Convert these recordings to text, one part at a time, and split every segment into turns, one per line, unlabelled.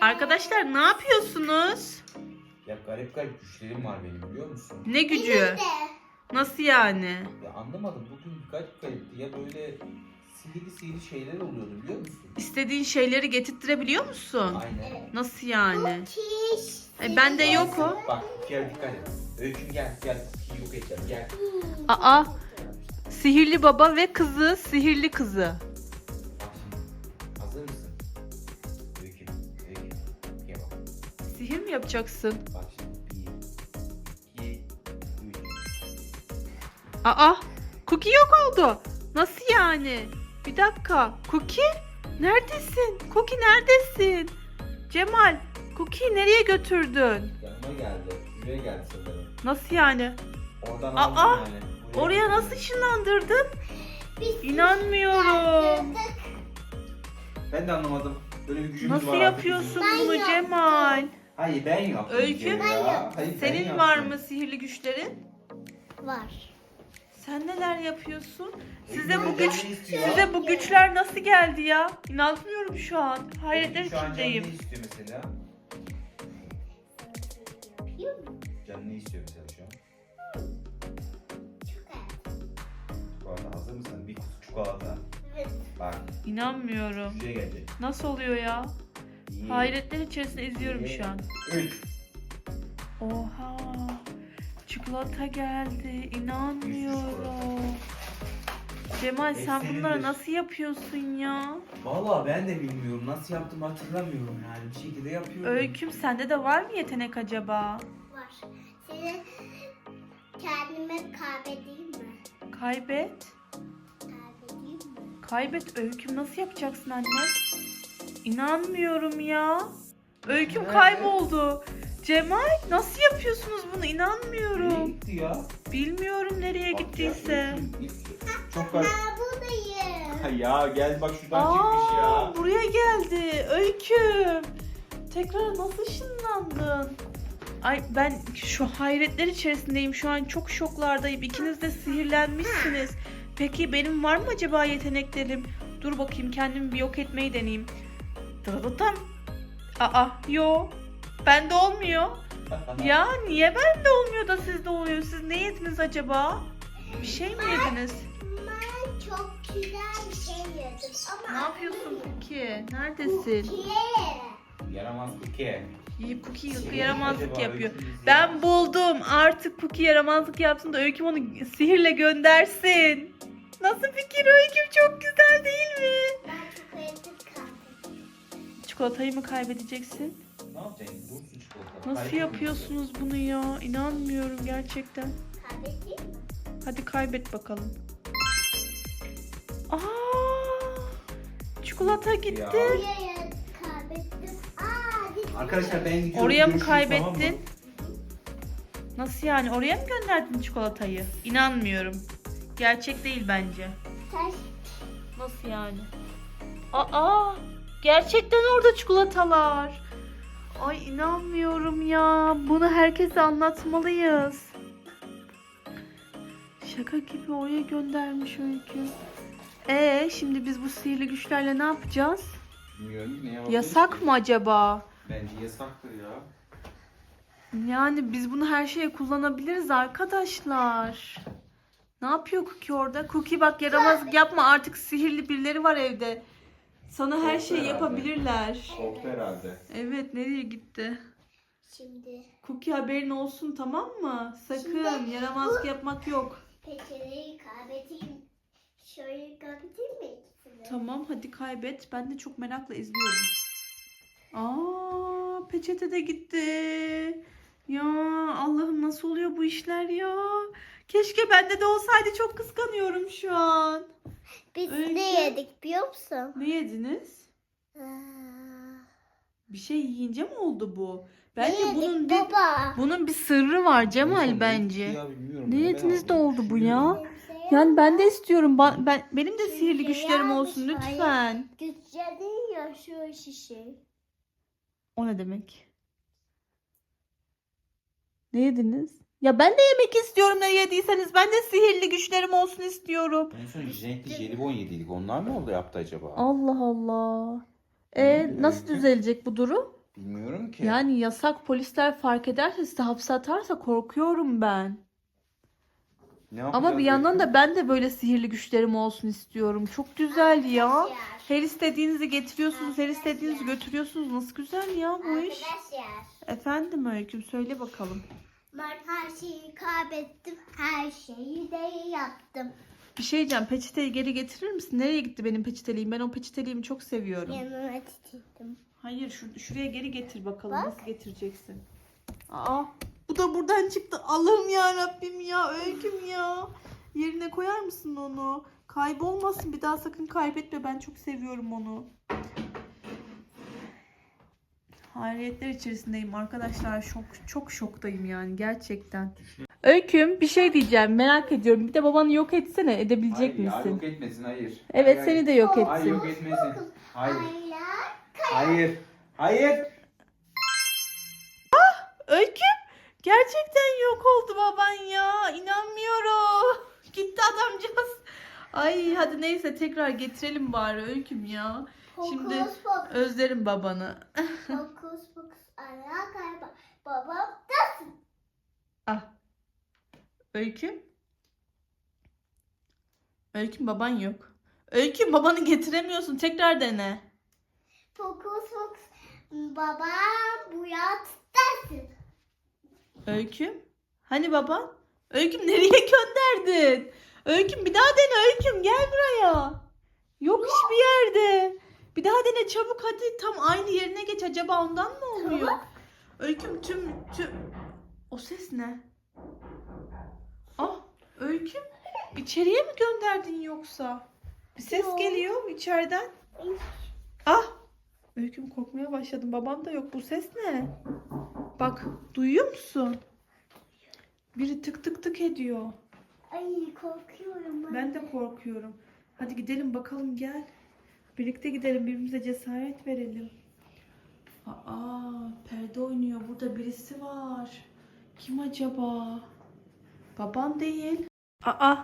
Arkadaşlar ne yapıyorsunuz?
Ya garip garip güçlerim var benim biliyor musun?
Ne gücü? Nasıl yani?
Ya anlamadım bugün garip garipti ya böyle sihirli sihirli şeyler oluyordu biliyor musun?
İstediğin şeyleri getirttirebiliyor musun?
Aynen.
Nasıl yani?
Kiş.
E, bende yok o.
Bak gel dikkat et. Öyküm gel gel yok edeceğim gel.
Aa, sihirli baba ve kızı, sihirli kızı. Mi yapacaksın?
Bak şimdi bir, iki, üç.
Aa, Cookie yok oldu. Nasıl yani? Bir dakika. Cookie? Neredesin? Cookie neredesin? Cemal, Cookie nereye götürdün?
Yanıma geldi. Şuraya geldi sanırım.
Nasıl yani?
Oradan
Aa,
aldım yani. Buraya
Oraya
getirdim.
nasıl ışınlandırdın?
Biz
İnanmıyorum.
Ben de anlamadım. Böyle bir gücümüz
Nasıl
var artık
yapıyorsun
Ben
bunu
yaptım.
Cemal?
Hayır ben yaptım.
Öykü?
Ben
ya.
yaptım.
Hayır, ben
Senin var
yaptım.
mı sihirli güçlerin?
var.
Sen neler yapıyorsun? Size bu güç size bu güçler nasıl geldi ya? İnanmıyorum şu an. Hayretler
şu an
içindeyim.
istiyor mesela?
Yapıyor mu?
Canını istiyor mesela şu an.
Çok az.
Arada hazır mısın? Bir kutu çikolata.
Evet.
Bak
İnanmıyorum.
şuraya gelecek.
Nasıl oluyor ya? Hayretler içerisinde izliyorum şu an. Oha. Çikolata geldi. İnanmıyorum. Cemal sen
Efsanedir.
bunları nasıl yapıyorsun ya?
Valla ben de bilmiyorum. Nasıl yaptım hatırlamıyorum yani. Bir şekilde yapıyorum.
Öyküm sende de var mı yetenek acaba?
Var. Size kendime kaybedeyim mi?
Kaybet.
Kaybedeyim mi?
Kaybet öyküm nasıl yapacaksın anne? İnanmıyorum ya. Öyküm
Nerede?
kayboldu. Cemal nasıl yapıyorsunuz bunu?
Nereye
İnanmıyorum.
gitti ya?
Bilmiyorum nereye
Bak ya,
gittiyse.
Öykü, Çok.
Ben buradayım.
Ha ya gel bak şuradan çıkmış ya.
Aa, buraya geldi. Öyküm. Tekrar nasıl ışınlandın? Ay ben şu hayretler içerisindeyim. Şu an çok şoklardayım. İkiniz de sihirlenmişsiniz. Peki benim var mı acaba yeteneklerim? Dur bakayım kendimi bir yok etmeyi deneyeyim. Dıdıdım. Aa yo. Bende olmuyor. Ya niye bende olmuyor da sizde oluyor? Siz ne yediniz acaba? Bir şey mi yediniz?
Ben çok güzel bir şey yedim ama
Ne yapıyorsun Cookie? Neredesin?
Ki.
Yaramaz.
İyi Cookie
Sihirli
yaramazlık
acaba
yapıyor.
öykümüz
Ben
ya?
buldum. Artık Cookie yaramazlık yapsın da Öyküm onu sihirle göndersin. Nasıl fikir Öyküm çok güzel değil mi?
Ben çok kaldım.
Çikolatayı mı kaybedeceksin?
Ne yapacaksın? Dursun çikolata.
Nasıl yapıyorsunuz bunu ya? İnanmıyorum gerçekten.
Kaybedeyim mi?
Hadi kaybet bakalım. Aa! Çikolata gitti.
Ya.
Buraya kaybettim. Aa, gittim.
Arkadaşlar ben gidiyorum.
Oraya mı
Görüşürüz,
kaybettin?
tamam mı?
Nasıl yani? Oraya mı gönderdin çikolatayı? İnanmıyorum. Gerçek değil bence.
Ters.
Nasıl yani? Aa, gerçekten orada çikolatalar. Ay inanmıyorum ya. Bunu herkese anlatmalıyız. Şaka gibi oraya göndermiş öykü. Ee, şimdi biz bu sihirli güçlerle ne yapacağız?
Bilmiyorum ne.
Yasak mı acaba?
Bence yasaktır ya.
Yani biz bunu her şeye kullanabiliriz arkadaşlar. Ne yapıyor Cookie orada? Cookie bak yaramazlık yapma artık sihirli birileri var evde. Sana her şeyi
Herhalde.
yapabilirler.
Korktu herhalde.
Evet nereye gitti?
Şimdi
Cookie haberin olsun tamam mı? Sakın
Şimdi-
yaramazlık yapmak yok.
peçeteyi kaybedeyim. Şöyle kaybedeyim mi ikisini?
Tamam hadi kaybet. Ben de çok merakla izliyorum. Aa peçete de gitti. Ya Allah'ım nasıl oluyor bu işler ya? Keşke bende de olsaydı çok kıskanıyorum şu an.
Biz
Öykü.
ne yedik biliyor musun?
Ne yediniz?
Aa,
Bir şey yiyince mi oldu bu? Bence
ne yedik
bunun bir
baba?
bunun bir sırrı var Cemal
Neyse,
bence.
ya, bilmiyorum.
Ne
Ben
yediniz de oldu bu ya? Yani ben de istiyorum. Ba- Ben benim de sihirli güçlerim olsun lütfen.
Güçlerin ya şu şişe.
O ne demek? Ne yediniz? Ya ben de yemek istiyorum ne yediyseniz. Ben de sihirli güçlerim olsun istiyorum.
En son renkli jelibon yediydik. Onlar ne oldu yaptı acaba?
Allah Allah. E
Hmm,
nasıl düzelecek bu durum?
Bilmiyorum ki.
Yani yasak polisler fark ederse sizi hapse atarsa korkuyorum ben.
Ne
Ama
yapacağız
bir yandan
Öykü?
da ben de böyle sihirli güçlerim olsun istiyorum. Çok güzel ya. Her istediğinizi getiriyorsunuz, her istediğinizi götürüyorsunuz. Nasıl güzel ya bu iş.
Arkadaşlar.
Efendim Öyküm söyle bakalım.
Ben her şeyi kaybettim. Her şeyi de yaptım.
Bir şey diyeceğim. Peçeteyi geri getirir misin? Nereye gitti benim peçeteliğim? Ben o peçeteliğimi çok seviyorum.
Yanıma titredim.
Hayır şu, şuraya geri getir bakalım.
Bak.
Nasıl getireceksin? Aa bu da buradan çıktı. Allah'ım ya Rabbim ya Öyküm ya. Yerine koyar mısın onu? Kaybolmasın. Bir daha sakın kaybetme. Ben çok seviyorum onu. Hayriyetler içerisindeyim arkadaşlar. Şok, çok şoktayım yani gerçekten. Öyküm bir şey diyeceğim. Merak ediyorum. Bir de babanı yok etsene. Edebilecek
Hayır ya,
misin?
yok etmesin hayır.
Evet
Hayır,
seni de yok
Hayır
etsin.
yok etmesin. Hayır. Hayır. Hayır.
Öyküm gerçekten yok oldu baban ya. İnanmıyorum. Gitti adamcağız. Ay hadi neyse tekrar getirelim bari Öyküm ya. Şimdi
Fokus fokus.
özlerim babanı.
Fokus fokus. Ayağa kayba. Babam da
Ah. Öyküm. Öyküm baban yok. Öyküm babanı getiremiyorsun. Tekrar dene.
fokus fokus. Babam bu yatsın.
Öyküm. Hani baban? Öyküm nereye gönderdin? Öyküm bir daha dene Öyküm gel buraya. Yok hiçbir yerde. Bir daha dene çabuk hadi tam aynı yerine geç. Acaba ondan mı olmuyor? Öyküm tüm tüm... O ses ne? Ah Öyküm içeriye mi gönderdin yoksa? Bir ses
Yok.
geliyor içeriden. Ah Öyküm korkmaya başladım. Babam da yok. Bu ses ne? Bak duyuyor musun? Biri tık tık tık ediyor.
Ay korkuyorum ben.
Ben de korkuyorum. Hadi gidelim bakalım gel. Birlikte gidelim birbirimize cesaret verelim. Aa perde oynuyor. Burada birisi var. Kim acaba? Babam değil. Aa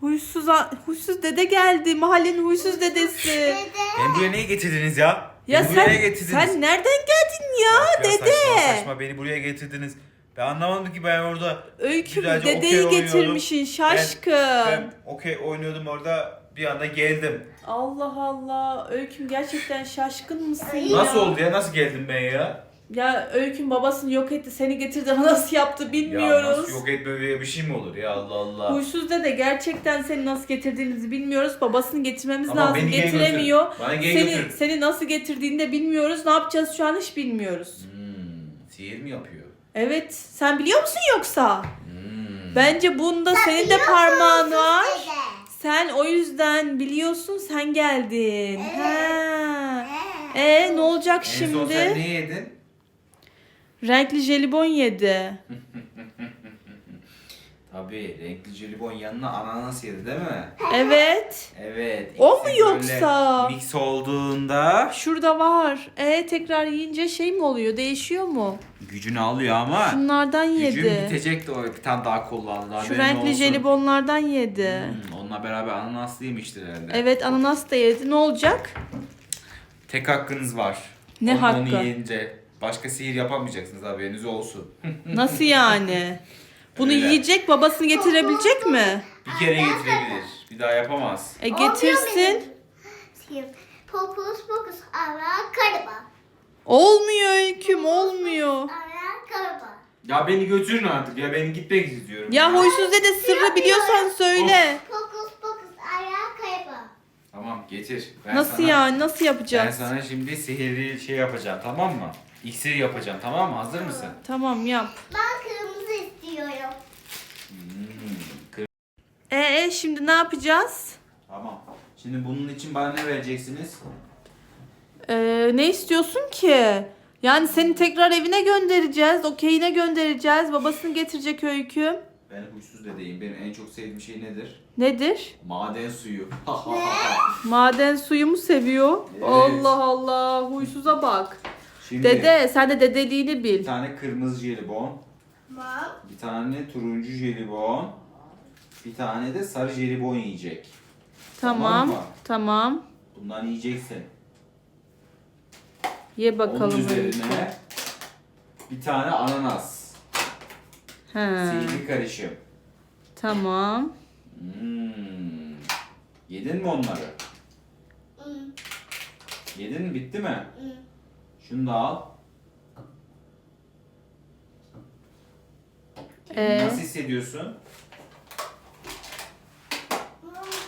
huysuz, huysuz dede geldi. Mahallenin huysuz dedesi.
Dede.
Beni buraya niye getirdiniz ya?
Ya
beni buraya
sen,
niye getirdiniz?
sen nereden geldin ya
Ya
dede?
Saçma saçma beni buraya getirdiniz. Ben anlamadım ki ben orada
Öyküm dedeyi
okey oynuyordum.
getirmişsin şaşkın.
ben okey oynuyordum orada bir anda geldim.
Allah Allah. Öyküm gerçekten şaşkın mısın ya?
Nasıl oldu ya? Nasıl geldim ben ya?
Ya Öyküm babasını yok etti. Seni getirdi ama nasıl yaptı
Ya
bilmiyoruz.
nasıl yok etme böyle bir şey mi olur ya Allah Allah.
Huysuz dede gerçekten seni nasıl getirdiğinizi bilmiyoruz. Babasını getirmemiz
Ama
lazım.
beni geri
Getiremiyor.
Bana geri
Seni,
götür.
seni nasıl getirdiğini de bilmiyoruz. Ne yapacağız şu an hiç bilmiyoruz.
Hmm, sihir mi yapıyor?
Evet. Sen biliyor musun yoksa?
Hmm.
Bence bunda senin de parmağın var. Sen o yüzden biliyorsun sen geldin.
Evet.
Ha.
Ee.
E ne olacak
En son sen
şimdi?
ne yedin?
Renkli jelibon yedi.
Tabii renkli jelibon yanına ananas yedi değil mi?
Evet.
Evet.
O mu yoksa?
Mix olduğunda
Şurada var. E tekrar yiyince şey mi oluyor? Değişiyor mu?
Gücünü alıyor ama
Şunlardan
gücün
yedi.
bitecek de o bir tane daha kullandı.
Şu
haberin
renkli
olsun.
jelibonlardan yedi.
Hmm, onunla beraber ananaslı yemiştir herhalde.
Evet ananas da yedi. Ne olacak?
Tek hakkınız var.
Ne
Onu-
hakkı?
Onu yiyince başka sihir yapamayacaksınız haberiniz olsun.
Nasıl yani? Bunu
Öyle.
yiyecek babasını getirebilecek mi?
Bir kere getirebilir. Bir daha yapamaz.
E getirsin.
Fokus fokus. Ayağa kayba.
Olmuyor öyküm olmuyor.
Ayağa kayba.
Ya beni götürün artık ya ben gitmek istiyorum.
Ya huysuz dede sırrı biliyorsan söyle.
Fokus. Ayağa kayba.
Tamam getir. Ben
Nasıl
sana,
yani? Nasıl
Ben
yapacağız?
sana şimdi sihirli şey yapacağım tamam mı? İksir yapacağım tamam mı? Hazır mısın?
Tamam yap.
Ben kırmızı istiyorum.
Hmm, kır-
E, e şimdi ne yapacağız?
Tamam. Şimdi bunun için bana ne vereceksiniz?
Ee, ne istiyorsun ki? Yani seni tekrar evine göndereceğiz. Okeyine göndereceğiz. Babasını getirecek öyküm.
Ben huysuz dedeyim. Benim en çok sevdiğim şey nedir?
Nedir?
Maden suyu.
Maden suyu mu seviyor?
Evet.
Allah Allah. Huysuza bak.
Şimdi
Dede sen de dedeliğini
bir
bil.
tane kırmızı jelibon, bir tane turuncu jelibon, bir tane de sarı jelibon yiyecek. Tamam
Tamam.
mı?
Tamam.
Bundan yiyeceksin.
Ye bakalım.
Onun üzerine bir tane ananas.
Ha,
Sihirli karışım.
tamam.
Hmm. Yedin mi onları?
Hı,
Yedin mi? Bitti mi?
hı.
Şunu da al.
Ee,
Nasıl hissediyorsun?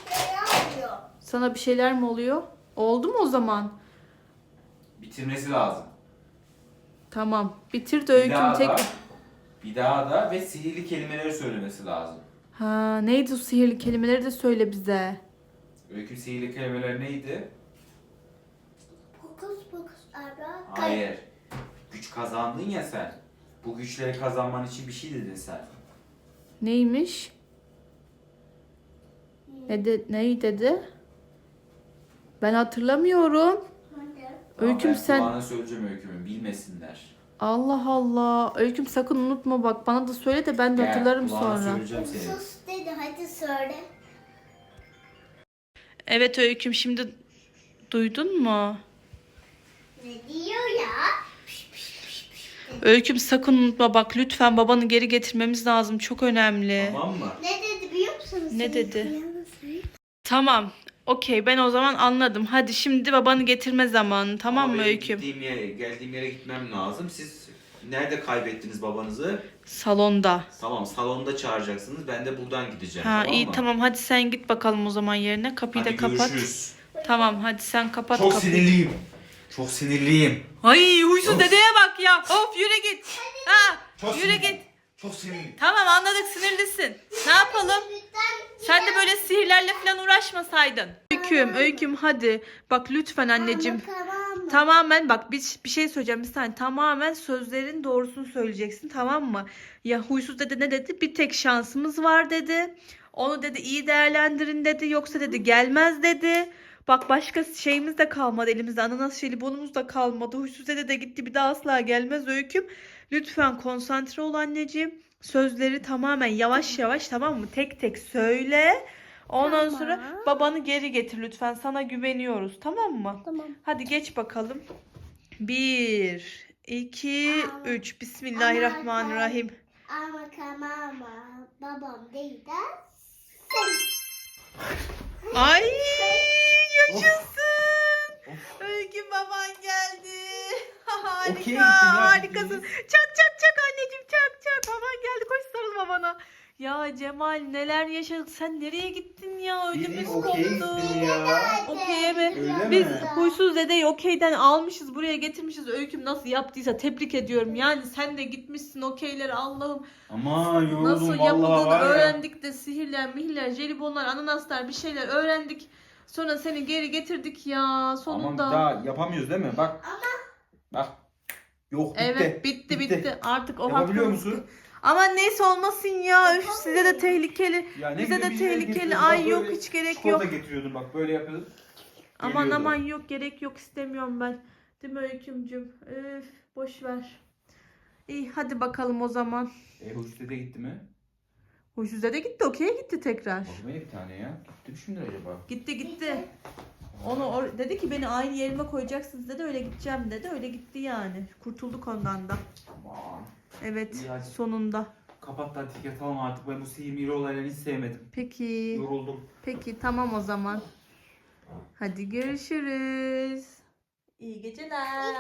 Şey yapıyor.
sana bir şeyler mi oluyor? Oldu mu o zaman?
Bitirmesi lazım.
Tamam. Bitir de
Bir
öyküm
daha
tek...
da, bir daha da ve sihirli kelimeleri söylemesi lazım.
Ha, neydi o sihirli kelimeleri de söyle bize.
Öykü sihirli kelimeler neydi?
Fokus fokus ara.
Hayır. Güç kazandın ya sen. Bu güçleri kazanman için bir şey dedin sen.
Neymiş? Ne de, neyi dedi? Ben hatırlamıyorum. Öyküm
ben
sen...
kulağına söyleyeceğim öykümü bilmesinler.
Allah Allah. Öyküm sakın unutma bak. Bana da söyle de ben de
Gel,
hatırlarım
kulağına
sonra.
söyleyeceğim seni.
Sus dedi hadi söyle.
Evet Öyküm şimdi duydun mu?
Ne diyor ya?
Öyküm sakın unutma bak lütfen babanı geri getirmemiz lazım. Çok önemli.
Tamam mı?
Ne dedi biliyor musunuz?
Ne dedi? Tamam. Okey ben o zaman anladım. Hadi şimdi babanı getirme zamanı. Tamam
Ama
mı
benim
Öyküm?
Gittiğim yere, geldiğim yere gitmem lazım. Siz nerede kaybettiniz babanızı?
Salonda.
Tamam salonda çağıracaksınız. Ben de buradan gideceğim.
Ha
tamam
iyi
mı?
tamam hadi sen git bakalım o zaman yerine. Kapıyı
Hadi
da kapat.
görüşürüz.
Tamam hadi sen kapat
Çok
kapıyı.
sinirliyim. Çok sinirliyim.
Ay huysuz
Of.
dedeye bak ya. Of yürü git. Ha
Çok
yürü
sinirliyim.
git.
Çok sinirliyim.
Tamam anladık sinirlisin. Ne yapalım? Sen de böyle sihirlerle falan uğraşmasaydın. Öyküm, öyküm hadi. Bak lütfen anneciğim. Tamamen bak bir, bir şey söyleyeceğim bir saniye. Tamamen sözlerin doğrusunu söyleyeceksin tamam mı? Ya huysuz dedi ne dedi? Bir tek şansımız var dedi. Onu dedi iyi değerlendirin dedi. Yoksa dedi gelmez dedi. Bak başka şeyimiz de kalmadı elimizde. Ananas jelibonumuz da kalmadı. Huysuz dede de gitti bir daha asla gelmez öyküm. Lütfen konsantre ol anneciğim. Sözleri tamamen yavaş yavaş tamam mı? Tek tek söyle. Ondan
Tamam.
sonra babanı geri getir lütfen. Sana güveniyoruz tamam mı?
Tamam.
Hadi geç bakalım. Bir, iki,
Ama-
üç. Bismillahirrahmanirrahim.
Ama tamam? Babam değil de
Ay yaşasın. Öykü baban geldi. Harika,
Okey, ya,
harikasın. Çak çak çak anneciğim çak çak. Baban geldi babana. Ya Cemal neler yaşadık. Sen nereye gittin ya? Ödümüz koptu.
ya.
Okey'e mi?
Öyle
Biz
mi?
huysuz dedeyi okeyden almışız buraya getirmişiz. Öyküm nasıl yaptıysa tebrik ediyorum. Yani sen de gitmişsin okeyleri Allah'ım.
Ama yoruldum
Nasıl
vallahi
yapıldığını
var ya.
öğrendik de sihirler, mihirler, jelibonlar, ananaslar bir şeyler öğrendik. Sonra seni geri getirdik ya
Ama
sonunda.
daha yapamıyoruz değil mi? Bak. Bak. Yok bitti.
Evet bitti, bitti Artık o
Yapabiliyor
hakkımız-
musun?
Aman neyse olmasın ya. Üf, size de tehlikeli.
Ya ne
Bize de tehlikeli.
getiriyordun.
Ay
Bak
yok
böyle
hiç gerek
Çikolata
yok.
getiriyordun bak böyle yapıyordun.
Aman
Geliyordu.
aman yok gerek yok istemiyorum ben. Değil mi Öykümcüm? Üf boş ver. İyi hadi bakalım o zaman.
E hoş dede gitti mi?
Huysuz de gitti okey'e gitti tekrar.
Bakmaya bir tane ya. Gitti mi şimdi acaba?
Gitti gitti. Onu or- dedi ki beni aynı yerime koyacaksınız dedi öyle gideceğim dedi öyle gitti yani. Kurtulduk ondan da.
Aman.
Evet
İyi, hadi.
sonunda.
Kapat da artık yatalım artık. Ben bu sihir mihir olaylarını hiç sevmedim.
Peki.
Yoruldum.
Peki tamam o zaman. Hadi görüşürüz. İyi geceler.